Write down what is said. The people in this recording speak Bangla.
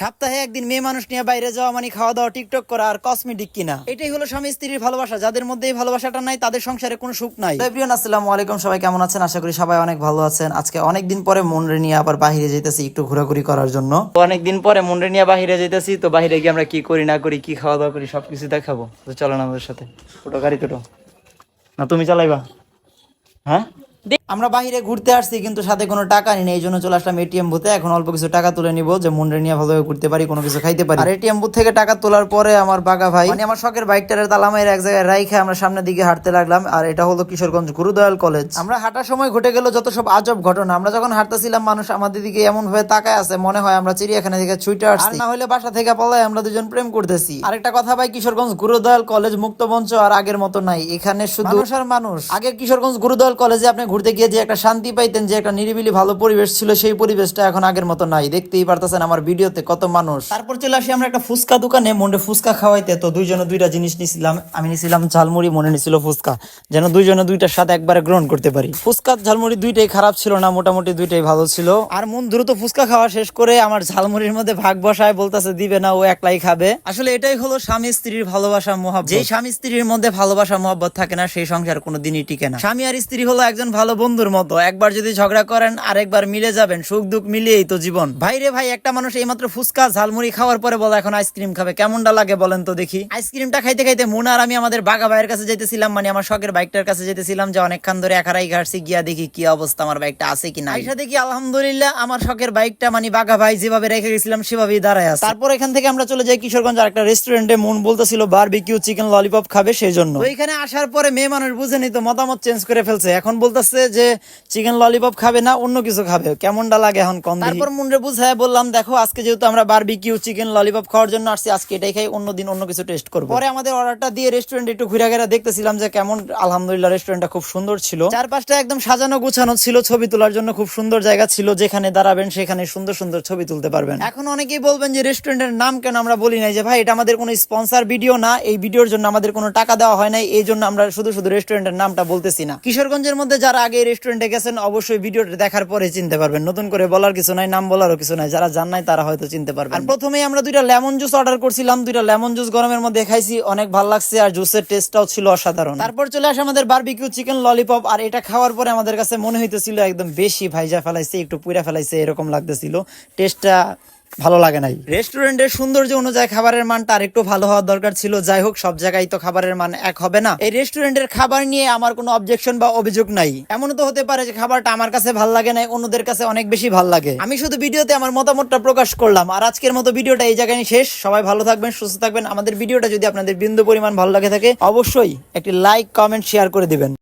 সপ্তাহে একদিন মেয়ে মানুষ নিয়ে বাইরে যাওয়া মানে খাওয়া দাওয়া, টিকটক করা আর কসমেটিক কিনা। এটাই হলো স্বামী স্ত্রীর ভালোবাসা। যাদের মধ্যে এই ভালোবাসাটা নাই, তাদের সংসারে কোনো সুখ নাই। এভরিওয়ান আসসালামু আলাইকুম। সবাই কেমন আছেন? আশা করি সবাই অনেক ভালো আছেন। আজকে অনেক দিন পরে মনরে নিয়ে আবার বাইরে যেতেছি একটু ঘোরাঘুরি করার জন্য। তো অনেক দিন পরে মনরে নিয়ে বাইরে যেতেছি তো বাইরে গিয়ে আমরা কি করি, না করি, কি খাওয়া দাওয়া করি, সবকিছু দেখাবো। তো চলো না আমাদের সাথে। ছোটো গাড়ি টোটো না, তুমি চালাইবা। হ্যাঁ? আমরা বাহিরে ঘুরতে আসছি কিন্তু সাথে কোনো টাকা নেই এই জন্য চলে আসলাম এটিএম বুথে এখন অল্প কিছু টাকা তুলে নিব যে মুন্ডে নিয়ে ভালোভাবে ঘুরতে পারি কোনো কিছু খাইতে পারি। আর এটিএম বুথ থেকে টাকা তোলার পরে আমার বাগা ভাই মানে আমার শখের বাইকটার তালামাইয়ের এক জায়গায় রাইখে আমরা সামনের দিকে হাঁটতে লাগলাম আর এটা হলো কিশোরগঞ্জ গুরুদয়াল কলেজ। আমরা হাঁটার সময় ঘটে গেল যত সব আজব ঘটনা আমরা যখন হাঁটতেছিলাম মানুষ আমাদের দিকে এমন ভাবে তাকায় আছে মনে হয় আমরা চিড়িয়াখানা থেকে ছুটে আসছি। না হলে বাসা থেকে পলাই আমরা দুজন প্রেম করতেছি। আরেকটা কথা ভাই কিশোরগঞ্জ গুরুদয়াল কলেজ মুক্ত মঞ্চ আর আগের মতো নাই এখানে শুধু মানুষ আর মানুষ। আগে কিশোরগঞ্জ গুরুদয়াল কলেজে আপনি ঘুরতে গিয়ে যে একটা শান্তি পাইতেন যে একটা নিরিবিলি ভালো পরিবেশ ছিল সেই পরিবেশটা এখন আগের মতো নাই। দেখতেই পারতেছেন আমার ভিডিওতে কত মানুষ। তারপর চলে আসি আমরা একটা ফুচকা দোকানে। মনে ফুচকা খাওয়াইতে তো দুইজনে দুইটা জিনিস নিছিলাম। আমি নিছিলাম ঝালমুড়ি মনে নিছিল ফুচকা। যেন দুইজনে দুইটার সাথে একবারে গ্রহণ করতে পারি। ফুচকা ঝালমুড়ি দুইটাই খারাপ ছিল না মোটামুটি দুইটাই ভালো ছিল। আর মন দ্রুত ফুচকা খাওয়া শেষ করে আমার ঝালমুড়ির মধ্যে ভাগ বসায় বলতেছে দিবে না ও একলাই খাবে। আসলে এটাই হলো স্বামী স্ত্রীর ভালোবাসা মহাব্বত। যেই স্বামী স্ত্রীর মধ্যে ভালোবাসা মহব্বত থাকে না সেই সংসার কোনো দিনই টিকে না। স্বামী আর স্ত্রী হলো একজন ভালো বন্ধুর মতো। একবার যদি ঝগড়া করেন, আরেকবার মিলে যাবেন। সুখ দুঃখ মিলিয়েই তো জীবন। ভাইরে ভাই, একটা মানুষ এইমাত্র ফুচকা, ঝালমুড়ি খাওয়ার পরে বলে, এখন আইসক্রিম খাবে। কেমনটা লাগে বলেন তো দেখি। আইসক্রিমটা খাইতে খাইতে মুনা আর আমি আমাদের বাগা ভাইয়ের কাছে যেতেছিলাম মানে আমার শখের বাইকটার কাছে যেতেছিলাম যে অনেকক্ষণ ধরে একারাই ঘাটছি গিয়া দেখি কি অবস্থা, আমার বাইকটা আছে কি না আইসা দেখি, আলহামদুলিল্লাহ, আমার শখের বাইকটা মানে বাঘা ভাই যেভাবে রেখে গেছিলাম, সেভাবেই দাঁড়ায় আছে। তারপর এখান থেকে আমরা চলে যাই কিশোরগঞ্জ আর একটা রেস্টুরেন্টে মন বলতেছিল বারবিকিউ চিকেন ললিপপ খাবে সেই জন্য তো এখানে আসার পরে মেয়ে মানুষ বুঝেনি, তো মতামত চেঞ্জ করে ফেলছে। এখন বলতেছে যে চিকেন ললিপপ খাবে না অন্য কিছু খাবে। কেমনটা লাগে এখন কম তারপর মুন্ডে বুঝায় বললাম দেখো আজকে যেহেতু আমরা বারবিকিউ চিকেন ললিপপ খাওয়ার জন্য আসছি আজকে এটাই খাই অন্য দিন অন্য কিছু টেস্ট করব। পরে আমাদের অর্ডারটা দিয়ে রেস্টুরেন্ট একটু ঘুরে ঘেরা দেখতেছিলাম যে কেমন আলহামদুলিল্লাহ রেস্টুরেন্টটা খুব সুন্দর ছিল। চারপাশটা একদম সাজানো গুছানো ছিল ছবি তোলার জন্য খুব সুন্দর জায়গা ছিল যেখানে দাঁড়াবেন সেখানে সুন্দর সুন্দর ছবি তুলতে পারবেন। এখন অনেকেই বলবেন যে রেস্টুরেন্টের নাম কেন আমরা বলি নাই যে ভাই এটা আমাদের কোনো স্পন্সর ভিডিও না এই ভিডিওর জন্য আমাদের কোনো টাকা দেওয়া হয় নাই এই জন্য আমরা শুধু শুধু রেস্টুরেন্টের নামটা বলতেছি না। কিশোরগঞ্জের মধ্যে যারা আগে রেস্টুরেন্টে গেছেন অবশ্যই ভিডিওটা দেখার পরে চিনতে পারবেন। নতুন করে বলার কিছু নাই নাম বলারও কিছু নাই। যারা জান নাই তারা হয়তো চিনতে পারবেন। আর প্রথমেই আমরা দুইটা লেমন জুস অর্ডার করছিলাম দুইটা লেমন জুস গরমের মধ্যে খাইছি অনেক ভালো লাগছে আর জুসের টেস্টটাও ছিল অসাধারণ। তারপর চলে আসে আমাদের বারবিকিউ চিকেন ললিপপ আর এটা খাওয়ার পরে আমাদের কাছে মনে হইতেছিল একদম বেশি ভাইজা ফেলাইছে একটু পুইরা ফেলাইছে এরকম লাগতেছিল। টেস্টটা ভালো লাগে নাই। রেস্টুরেন্টের সৌন্দর্য অনুযায়ী খাবারের মানটা আরেকটু ভালো হওয়ার দরকার ছিল। যাই হোক, সব জায়গায় তো খাবারের মান এক হবে না। এই রেস্টুরেন্টের খাবার নিয়ে আমার কোনো অবজেকশন বা অভিযোগ নাই। এমনও তো হতে পারে যে খাবারটা আমার কাছে ভালো লাগে নাই, অন্যদের কাছে অনেক বেশি ভালো লাগে। আমি শুধু ভিডিওতে আমার মতামতটা প্রকাশ করলাম। আর আজকের মতো ভিডিওটা এই জায়গায় শেষ। সবাই ভালো থাকবেন, সুস্থ থাকবেন। আমাদের ভিডিওটা যদি আপনাদের বিন্দু পরিমাণ ভালো লাগে থাকে, অবশ্যই একটি লাইক কমেন্ট শেয়ার করে দিবেন।